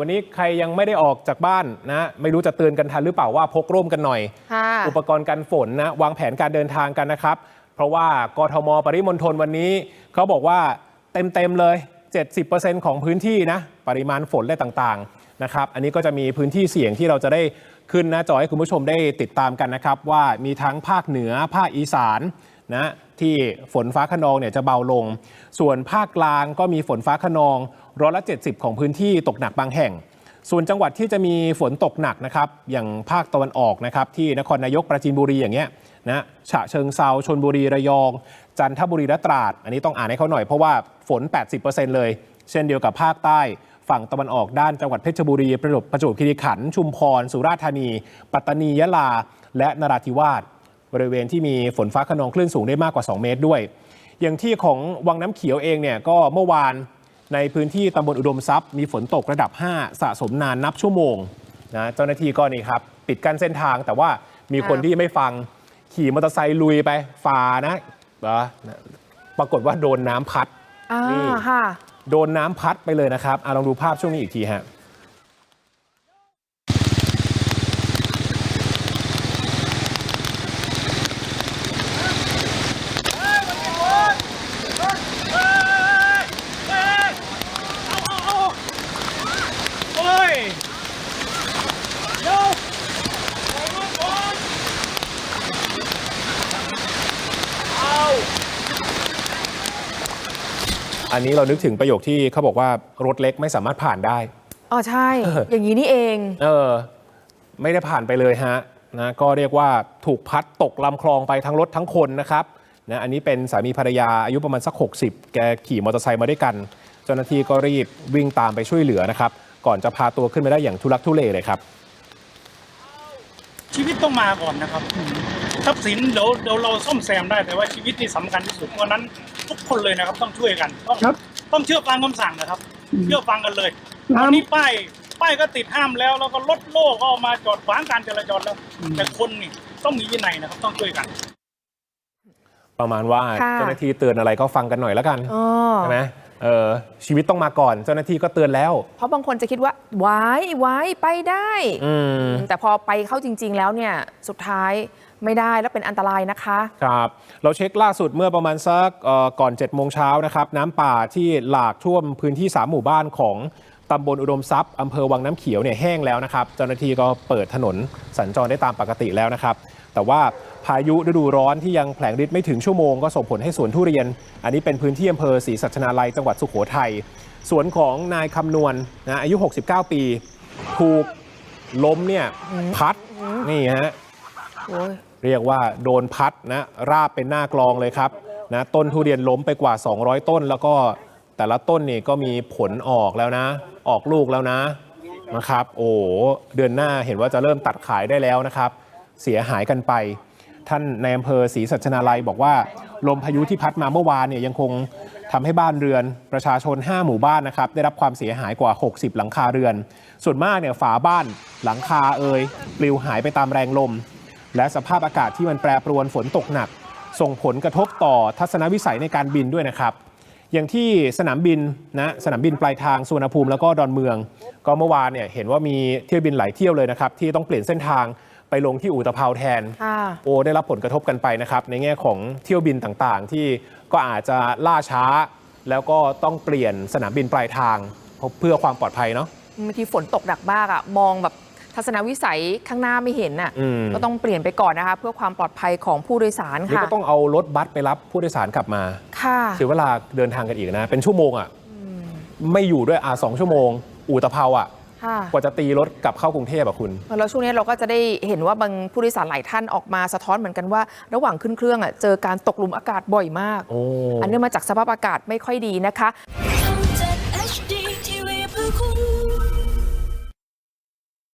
วันนี้ใครยังไม่ได้ออกจากบ้านนะไม่รู้จะเตือนกันทันหรือเปล่าว่าพกร่มกันหน่อยค่ะอุปกรณ์กันฝนนะวางแผนการเดินทางกันนะครับ เพราะว่ากทม ปริมณฑลวันนี้ เขาบอกว่าเต็ม ๆ เลย 70%ของพื้นที่นะปริมาณฝนและต่างๆนะครับอันนี้ก็จะมีพื้นที่เสี่ยงที่เราจะได้ขึ้นหน้าจอให้คุณผู้ชมได้ติดตามกันนะครับ ว่ามีทั้งภาคเหนือภาคอีสาน นะที่ฝนฟ้าขนองเนี่ยจะเบาลง ส่วนภาคกลางก็มีฝนฟ้าขนองร้อยละ 70 ของพื้นที่ตกหนักบางแห่ง ส่วนจังหวัดที่จะมีฝนตกหนักนะครับอย่างภาคตะวันออกนะครับที่นครนายกปราจีนบุรีอย่างเงี้ยนะฉะเชิงเซาชนบุรีระยอง จันทบุรีและตราด อันนี้ต้องอ่านให้เขาหน่อยเพราะว่าฝน 80%เลย เช่นเดียวกับภาคใต้ฝั่งตะวันออกด้านจังหวัดเพชรบุรีประจวบประจวบคีรีขันธ์ชุมพร สุราษฎร์ธานี ปัตตานียะลา และนราธิวาส บริเวณที่มีฝนฟ้าขนองคลื่นสูงได้มากกว่า 2 เมตรด้วย อย่างที่ของวังน้ำเขียวเองเนี่ยก็เมื่อวานในพื้นที่ตำบลอุดมทรัพย์มีฝนตกระดับ 5 สะสมนานนับชั่วโมงนะเจ้าหน้าที่ก็นี่ครับปิดกั้นเส้นทางแต่ว่ามีคนอ้าวที่ไม่ฟังขี่มอเตอร์ไซค์ลุยไปฝ่านะเหรอปรากฏว่าโดนน้ำพัดอ่านี่ค่ะโดนน้ำพัดไปเลยนะครับอะลองดูภาพช่วงนี้อีกทีฮะ อันนี้เรานึกถึงประโยคที่เขาบอกว่ารถเล็กไม่สามารถผ่านได้ อ๋อใช่เออออย่างนี้นี่เอง เออ ไม่ได้ผ่านไปเลยฮะนะก็เรียกว่าถูกพัดตกลำคลองไปทั้งรถทั้งคนนะครับนะอันนี้เป็นสามีภรรยาอายุประมาณสัก 60 แกขี่มอเตอร์ไซค์มาด้วยกัน เจ้าหน้าที่ก็รีบวิ่งตามไปช่วยเหลือนะครับ ก่อนจะพาตัวขึ้นมาได้อย่างทุลักทุเลเลยครับ ชีวิตต้องมาก่อนนะครับ ทรัพย์สินเดี๋ยวเดี๋ยวเราซ่อมแซมได้แต่ว่าชีวิตนี่สำคัญที่สุดเพราะฉะนั้นทุกคนเลยนะครับต้องช่วยกันต้องครับ ต้องเชื่อฟังคำสั่งนะครับอืมเชื่อฟังกันเลยน้ำตอนนี้ป้ายป้ายก็ติดห้ามแล้วแล้วก็รถโล่ก็เอามาจอดขวางการจราจรแล้ว แต่คนนี่ต้องมีวินัยนะครับต้องช่วยกัน ประมาณว่าค่ะ เจ้าหน้าที่เตือนอะไรก็ฟังกันหน่อยแล้วกันอ๋อ ใช่ไหม เออชีวิตต้องมาก่อน เจ้าหน้าที่ก็เตือนแล้ว เพราะบางคนจะคิดว่าไว้ไว้ไปได้อืมแต่พอไปเข้าจริง ๆ แล้วเนี่ยสุดท้ายไม่ได้แล้วเป็นอันตรายนะคะ ครับ เราเช็คล่าสุดเมื่อประมาณสักเอ่อก่อน7จ็ดโมงเช้านะครับ น้ำป่าที่หลากท่วมพื้นที่ 3 หมู่บ้านของตำบลอุดมทรัพย์อำเภอวังน้ำเขียวเนี่ยแห้งแล้วนะครับ เจ้าหน้าที่ก็เปิดถนนสัญจรได้ตามปกติแล้วนะครับ แต่ว่า พายุฤดูร้อนที่ยังแผลงฤทธิ์ไม่ถึงชั่วโมงก็ส่งผลให้สวนทุเรียน อันนี้เป็นพื้นที่อำเภอศรีสัชนาลัยจังหวัดสุโขทัยสวนของนายคำนวณนะอายุ 69 ปี ถูกล้มเนี่ยพัดนี่ฮะโอ้ยเรียกว่าโดนพัดนะราบเป็นหน้ากลองเลยครับนะต้นทุเรียนล้มไปกว่า 200 ต้น แล้วก็แต่ละต้นนี่ก็มีผลออกแล้วนะ ออกลูกแล้วนะนะครับ โอ้โหเดือนหน้าเห็นว่าจะเริ่มตัดขายได้แล้วนะครับ เสียหายกันไป ท่านในอำเภอศรีสัชนาลัยบอกว่า ลมพายุที่พัดมาเมื่อวานเนี่ยยังคงทำให้บ้านเรือนประชาชน 5 หมู่บ้านนะครับได้รับความเสียหายกว่า 60 หลังคาเรือน ส่วนมากเนี่ยฝาบ้านหลังคาเอ่ยปลิวหายไปตามแรงลม และสภาพอากาศที่มันแปรปรวนฝนตกหนัก ส่งผลกระทบต่อทัศนวิสัยในการบินด้วยนะครับ อย่างที่สนามบินนะสนามบินปลายทางสุวรรณภูมิแล้วก็ดอนเมือง ก็เมื่อวานเนี่ยเห็นว่ามีเที่ยวบินหลายเที่ยวเลยนะครับที่ต้องเปลี่ยนเส้นทาง ไปลงที่อู่ตะเภาแทนค่ะโอ้ได้รับผลกระทบกันไปนะครับ ในแง่ของเที่ยวบินต่างๆ ที่ก็อาจจะล่าช้า แล้วก็ต้องเปลี่ยนสนามบินปลายทาง เพื่อความปลอดภัยเนาะบางทีฝนตกหนักมากอะมองแบบทัศนวิสัยข้างหน้าไม่เห็นน่ะอืมก็ต้องเปลี่ยนไปก่อนนะคะ เพื่อความปลอดภัยของผู้โดยสารนี่ค่ะก็ต้องเอารถบัสไปรับผู้โดยสารกลับมาค่ะเสียเวลาเดินทางกันอีกนะ เป็นชั่วโมงอะไม่อยู่ด้วยอะสองชั่วโมง อู่ตะเภาอะค่ะ กว่าจะตีรถกลับเข้ากรุงเทพอะคุณ แล้วช่วงนี้เราก็จะได้เห็นว่าบางผู้โดยสารหลายท่านออกมาสะท้อนเหมือนกันว่า ระหว่างขึ้นเครื่องอะเจอการตกหลุมอากาศบ่อยมากโอ้อันเนื่องมาจากสภาพอากาศไม่ค่อยดีนะคะ